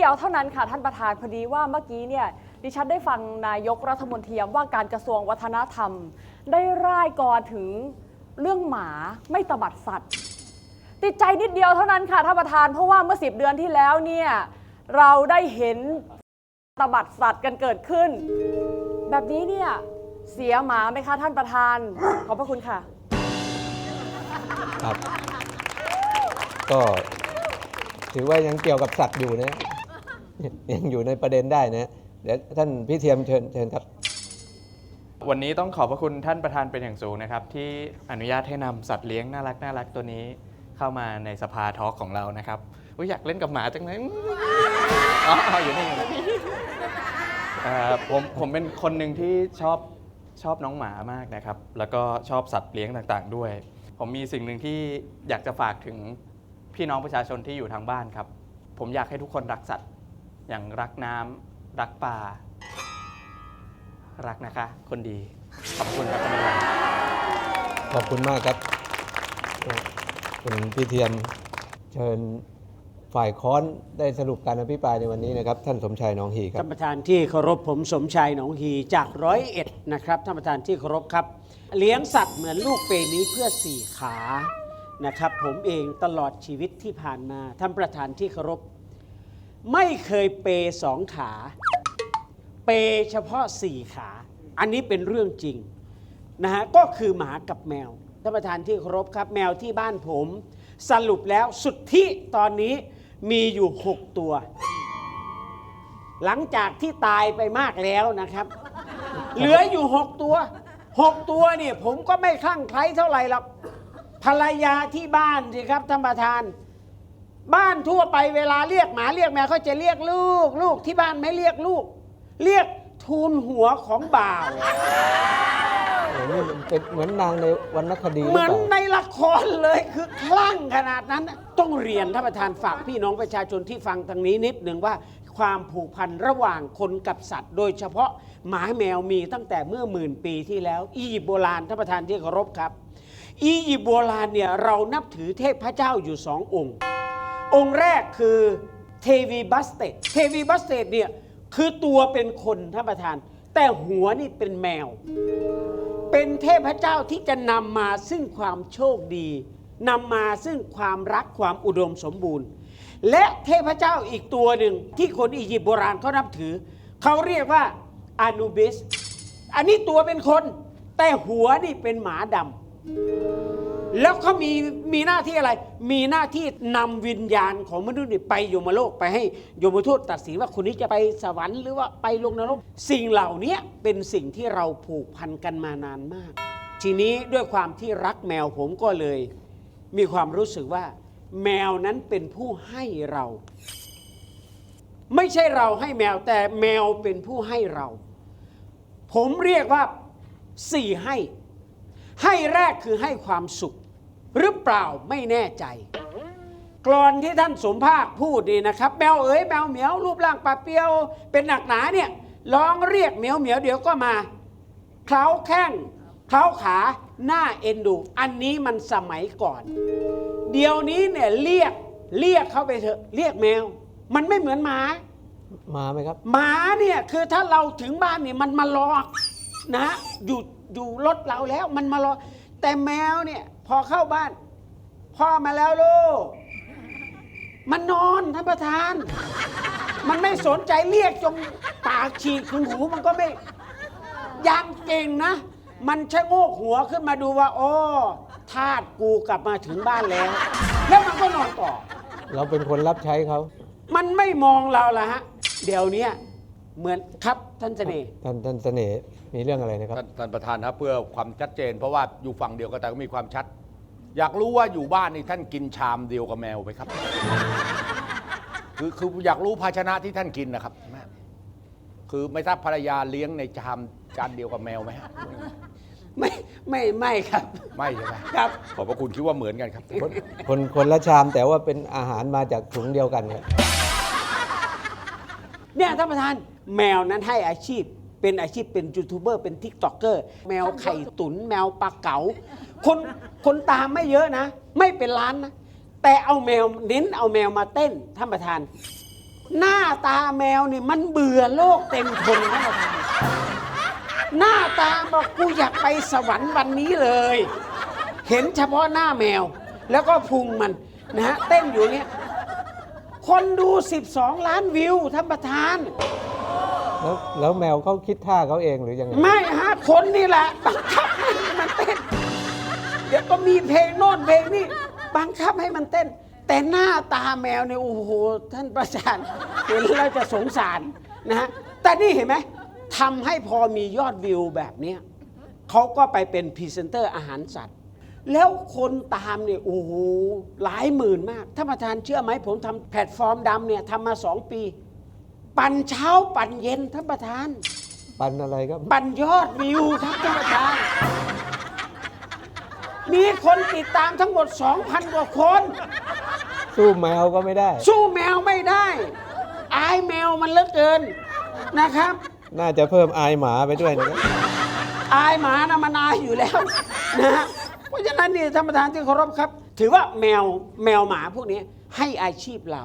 ดียวเท่านั้นค่ะท่านประธานพอดีว่าเมื่อกี้เนี่ยดิฉันได้ฟังนายกรัฐมนตรีว่าการกระทรวงวัฒนธรรม ได้ร่ายกรถึงเรื่องหมาไม่ตบัดสัตว์ ติดใจนิดเดียวเท่านั้นค่ะท่านประธานเพราะว่าเมื่อสิบเดือนที่แล้วเนี่ยเราได้เห็นตบัดสัตว์กันเกิดขึ้น แบบนี้เนี่ยเสียหมาไหมคะท่านประธาน ขอบพระคุณค่ะ ครับ ก็ถือว่ายังเกี่ยวกับสัตว์อยู่นะ ยังอยู่ในประเด็นได้นะเดี๋ยวท่านพี่เทียมเชิญเชิญครับ วันนี้ต้องขอบพระคุณท่านประธานเป็นอย่างสูงนะครับ ที่อนุญาตให้นำสัตว์เลี้ยงน่ารักน่ารักตัวนี้ เข้ามาในสภาทอล์กของเรานะครับอุ๊ยอยากเล่นกับหมาจังเลยอ๋ออยู่นี่อยู่นี่เอ่อผมผมเป็นคนหนึ่งที่ชอบชอบน้องหมามากนะครับ แล้วก็ชอบสัตว์เลี้ยงต่างๆด้วย ผมมีสิ่งหนึ่งที่อยากจะฝากถึงพี่น้องประชาชนที่อยู่ทางบ้านครับ ผมอยากให้ทุกคนรักสัตว์ อย่างรักน้ำรักป่า รักนะคะ คนดี ขอบคุณครับท่านประธานขอบคุณมากครับคุณพี่เทียมเชิญฝ่ายค้อนได้สรุปการอภิปรายในวันนี้นะครับ ท่านสมชายหน้องหีครัท่าบนประธานที่เคารพผมสมชายหนองฮีจากร้อยเอ็ดนะครับท่านประธานที่เคารพครับ เลี้ยงสัตว์เหมือนลูกเปรนี้เพื่อสี่ขานะครับ ผมเองตลอดชีวิตที่ผ่านมาท่านประธานที่เคารพ ไม่เคยเปย์สองขา เปย์เฉพาะสี่ขา อันนี้เป็นเรื่องจริงนะฮะก็คือหมากับแมวท่านประธานที่เคารพครับ แมวที่บ้านผม สรุปแล้วสุดที่ตอนนี้มีอยู่ 6 ตัว หลังจากที่ตายไปมากแล้วนะครับ เหลืออยู่ 6 ตัว 6 ตัวเนี่ยผมก็ไม่คลั่งไคล้เท่าไหร่หรอกภรรยาที่บ้านสิครับท่านประธาน ทั่วไปเวลาเรียกหมาเรียกแมวเขาจะเรียกลูก ลูกที่บ้านไม่เรียกลูก เรียกทูลหัวของบ่าว โอ้นี่มันเป็นเหมือนนางในวรรณคดีหรือเหมือนเปล่าในละครเลยคือคลั่งขนาดนั้น ต้องเรียนท่านประธานฝากพี่น้องประชาชนที่ฟังทางนี้นิดหนึ่งว่า ความผูกพันระหว่างคนกับสัตว์ โดยเฉพาะหมาแมวมีตั้งแต่เมื่อหมื่นปีที่แล้ว อียิปต์โบราณท่านประธานที่เคารพครับ อียิปต์โบราณเนี่ยเรานับถือเทพเจ้าอยู่สององค์ องค์แรกคือเทวีบัสเตดเทวีบัสเตดเนี่ยคือตัวเป็นคนท่านประธาน แต่หัวนี่เป็นแมว เป็นเทพเจ้าที่จะนำมาซึ่งความโชคดีนำมาซึ่งความรักความอุดมสมบูรณ์ และเทพเจ้าอีกตัวหนึ่งที่คนอียิปต์โบราณเขานับถือ เขาเรียกว่าอานูบิส อันนี้ตัวเป็นคน แต่หัวนี่เป็นหมาดำ แล้วเขามีมีหน้าที่อะไร มีหน้าที่นำวิญญาณของมนุษย์นี่ไปยมโลกไปให้ยมทูตตัดสินว่าคนนี้จะไปสวรรค์หรือว่าไปลงนรก สิ่งเหล่านี้เป็นสิ่งที่เราผูกพันกันมานานมาก ทีนี้ด้วยความที่รักแมวผมก็เลย มีความรู้สึกว่า แมวนั้นเป็นผู้ให้เรา ไม่ใช่เราให้แมวแต่แมวเป็นผู้ให้เรา ผมเรียกว่าสี่ให้ ให้แรกคือให้ความสุข หรือเปล่าไม่แน่ใจ กรอนที่ท่านสมภาคพูดนี่นะครับแมวเอ๋ยแมวเหมียวรูปร่างปลาเปียว เป็นหนักหนาเนี่ยร้องเรียกเหมียวเหมียวเดี๋ยวก็มาเคล้าแข้งเคล้าขาหน้าเอ็นดู อันนี้มันสมัยก่อน เดี๋ยวนี้เนี่ยเรียกเรียกเข้าไปเถอะเรียกแมว มันไม่เหมือนหมามาไหมครับ หมาเนี่ยคือถ้าเราถึงบ้านเนี่ยมันมารอนะอยู่ อยู่รถเราแล้ว มันมารอ แต่แมวเนี่ย พอเข้าบ้าน พ่อมาแล้วลูก มันนอนท่านประธาน มันไม่สนใจเรียกจงปากฉีกถึงหูมันก็ไม่ยังเก่งนะ มันชะโงกหัวขึ้นมาดูว่า โอ้ทาสกูกลับมาถึงบ้านแล้ว แล้วมันก็นอนต่อ เราเป็นคนรับใช้เขา มันไม่มองเราละฮะ เดี๋ยวเนี้ย เหมือนครับท่านเสน่ห์ท่านท่านเสน่ห์มีเรื่องอะไรนะครับ ท่านท่านประธานครับเพื่อความชัดเจน เพราะว่าอยู่ฝั่งเดียวกันแต่ก็มีความชัด อยากรู้ว่าอยู่บ้านนี่ท่านกินชามเดียวกับแมวไหมครับ คือคืออยากรู้ภาชนะที่ท่านกินนะครับแม่คือไม่ทราบภรรยาเลี้ยงในชามจานเดียวกับแมวไหมฮะไม่ไม่ไม่ครับไม่ใช่ไหมครับ ขอบพระคุณคิดว่าเหมือนกันครับ คนคนคนละชามแต่ว่าเป็นอาหารมาจากถุงเดียวกันครับเนี่ยท่านประธาน แมวนั้นให้อาชีพเป็นอาชีพเป็นยูทูบเบอร์เป็นทิกตอกเกอร์แมวไข่ตุน แมวปลาเก๋าคนคนตามไม่เยอะนะ ไม่เป็นล้านนะ แต่เอาแมวเน้นเอาแมวมาเต้นท่านประธาน หน้าตาแมวนี่มันเบื่อโลกเต็มทนท่านประธานหน้าตาบอกกูอยากไปสวรรค์วันนี้เลย เห็นเฉพาะหน้าแมว แล้วก็พุงมันนะฮะเต้นอยู่เนี้ยคนดู 12 ล้านวิวท่านประธาน แล้วแล้วแมวเขาคิดท่าเขาเองหรือยังไงไม่ฮะคนนี่แหละบังคับให้มันเต้น เดี๋ยวก็มีเพลงโน่นเพลงนี่บังคับให้มันเต้น แต่หน้าตาแมวเนี่ยโอ้โหท่านประธานเห็นแล้วจะสงสารนะฮะแต่นี่เห็นไหมทำให้พอมียอดวิวแบบเนี้ยเขาก็ไปเป็นพรีเซนเตอร์อาหารสัตว์ แล้วคนตามเนี่ยโอ้โหหลายหมื่นมากท่านประธานเชื่อไหมผมทำแพลตฟอร์มดำเนี่ยทำมาสองปี ปั่นเช้าปั่นเย็นท่านประธาน ปันอะไรครับ ปั่นยอดวิวครับท่านประธาน มีคนติดตามทั้งหมด 2,000 กว่าคน สู้แมวก็ไม่ได้ สู้แมวไม่ได้ อายแมวมันเหลือเกินนะครับ น่าจะเพิ่มอายหมาไปด้วยนะครับ อายหมานะมันอายอยู่แล้วนะฮะเพราะฉะนั้นนี่ท่านประธานที่เคารพครับ ถือว่าแมวแมวหมาพวกนี้ให้อาชีพเรา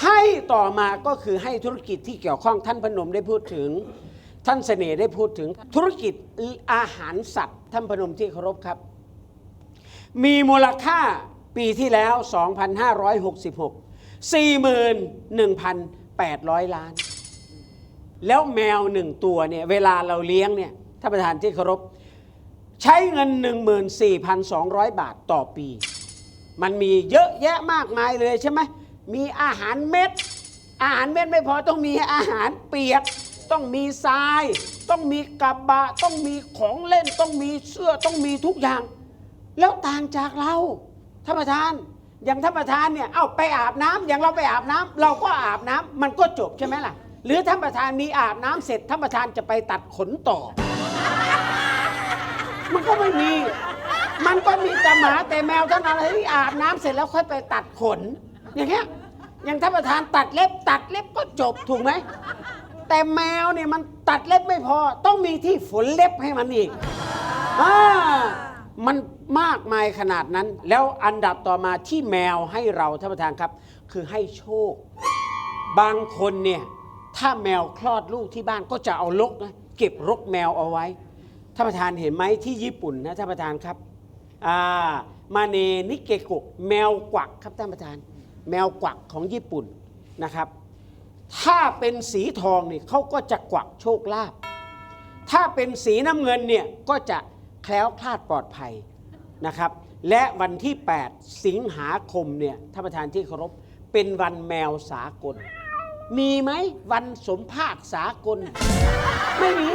ให้ต่อมาก็คือให้ธุรกิจที่เกี่ยวข้องท่านพนมได้พูดถึง ท่านเสน่ห์ได้พูดถึง ธุรกิจอาหารสัตว์ ท่านพนมที่เคารพครับ มีมูลค่าปีที่แล้ว 2,566 41,800 ล้าน แล้วแมวหนึ่งตัวเนี่ยเวลาเราเลี้ยงเนี่ยท่านประธานที่เคารพ ใช้เงิน 14,200 บาทต่อปี มันมีเยอะแยะมากมายเลยใช่ไหม มีอาหารเม็ด อาหารเม็ดไม่พอต้องมีอาหารเปียก ต้องมีทราย ต้องมีกระบะ ต้องมีของเล่น ต้องมีเสื้อต้องมีทุกอย่าง แล้วต่างจากเราท่านประธาน อย่างท่านประธานเนี่ยเอ้าไปอาบน้ำอย่างเราไปอาบน้ำเราก็อาบน้ำมันก็จบใช่ไหมล่ะ หรือท่านประธานมีอาบน้ำเสร็จท่านประธานจะไปตัดขนต่อ มันก็ไม่มี มันก็มีแต่หมาแต่แมวเท่านั้นที่อาบน้ำเสร็จแล้วค่อยไปตัดขน อย่างเงี้ยอย่างท่านประธานตัดเล็บ ตัดเล็บก็จบถูกไหม แต่แมวเนี่ยมันตัดเล็บไม่พอ ต้องมีที่ฝนเล็บให้มันอีกอ่ามันมากมายขนาดนั้น แล้วอันดับต่อมาที่แมวให้เราท่านประธานครับ คือให้โชค บางคนเนี่ย ถ้าแมวคลอดลูกที่บ้านก็จะเอาลกนะเก็บรกแมวเอาไว้ท่านประธานเห็นไหมที่ญี่ปุ่นนะท่านประธานครับอ่ามาเนนิเกโกะแมวกวักครับท่านประธาน แมวกวักของญี่ปุ่นนะครับ ถ้าเป็นสีทองเนี่ยเขาก็จะกวักโชคลาภถ้าเป็นสีน้ำเงินเนี่ยก็จะแคล้วคลาดปลอดภัยนะครับ และวันที่ 8 สิงหาคมเนี่ยท่านประธานที่เคารพเป็นวันแมวสากล มีไหมวันสมภาคสากล ไม่มี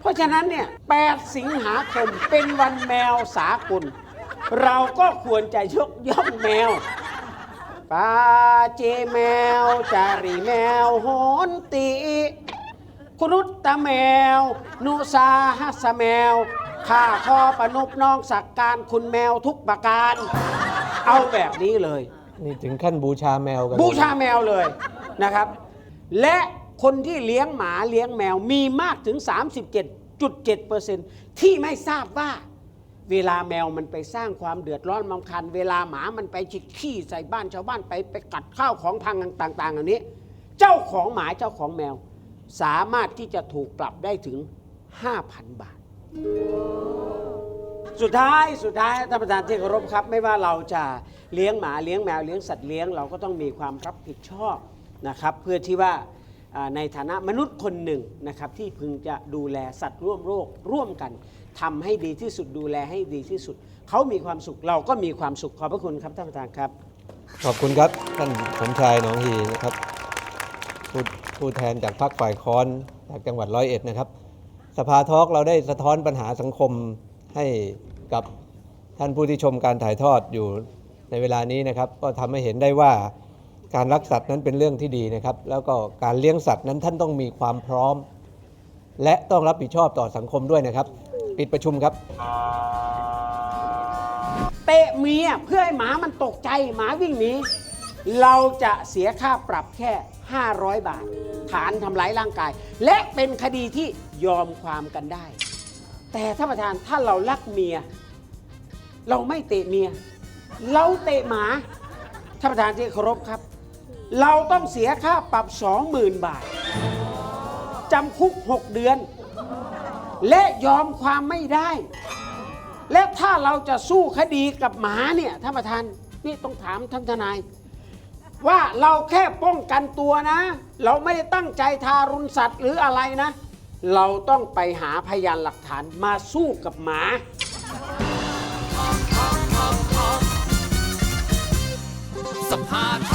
เพราะฉะนั้นเนี่ย 8 สิงหาคมเป็นวันแมวสากล เราก็ควรจะยกย่องแมว ปาเจแมวจารีแมวโหนติคุรุตตะแมว นุสาหัสแมวข้าคอประนุบน้องสักการคุณแมวทุกประการ เอาแบบนี้เลย นี่ถึงขั้นบูชาแมวกันบูชาแมวเลยนะครับ และคนที่เลี้ยงหมาเลี้ยงแมวมีมากถึง 37.7%ที่ไม่ทราบว่า เวลาแมวมันไปสร้างความเดือดร้อนมำคัน เวลาหมามันไปจิกขี้ใส่บ้านชาวบ้านไปไปกัดข้าวของพังต่างๆเหล่านี้ เจ้าของหมาเจ้าของแมว สามารถที่จะถูกปรับได้ถึง 5,000 บาท สุดท้ายสุดท้ายท่านประธานที่เคารพครับ ไม่ว่าเราจะเลี้ยงหมาเลี้ยงแมวเลี้ยงสัตว์เลี้ยงเราก็ต้องมีความรับผิดชอบนะครับ เพื่อที่ว่าอ่าในฐานะมนุษย์คนหนึ่งนะครับที่พึงจะดูแลสัตว์ร่วมโลกร่วมกัน ทำให้ดีที่สุดดูแลให้ดีที่สุด เขามีความสุขเราก็มีความสุขขอบพระคุณครับท่านประธานครับ ขอบคุณครับท่านสมชายหนองฮีนะครับผู้ผู้แทนจากพรรคฝ่ายค้อนจากจังหวัดร้อยเอ็ดนะครับ สภาทอล์กเราได้สะท้อนปัญหาสังคมให้กับท่านผู้ที่ชมการถ่ายทอดอยู่ในเวลานี้นะครับ ก็ทำให้เห็นได้ว่าการรักสัตว์นั้นเป็นเรื่องที่ดีนะครับ แล้วก็การเลี้ยงสัตว์นั้นท่านต้องมีความพร้อม และต้องรับผิดชอบต่อสังคมด้วยนะครับ ปิดประชุมครับ เตะเมียเพื่อให้หมามันตกใจหมาวิ่งหนีเราจะเสียค่าปรับแค่ 500 บาท ฐานทำร้ายร่างกาย และเป็นคดีที่ยอมความกันได้ แต่ท่านประธานถ้าเรารักเมีย เราไม่เตะเมีย เราเตะหมาท่านประธานที่เคารพครับ เราต้องเสียค่าปรับ 20,000 บาทจำคุก 6 เดือน และยอมความไม่ได้ และถ้าเราจะสู้คดีกับหมาเนี่ยท่านประธานนี่ต้องถามท่านทนาย ว่าเราแค่ป้องกันตัวนะ เราไม่ได้ตั้งใจทารุณสัตว์หรืออะไรนะ เราต้องไปหาพยานหลักฐานมาสู้กับหมา สภาท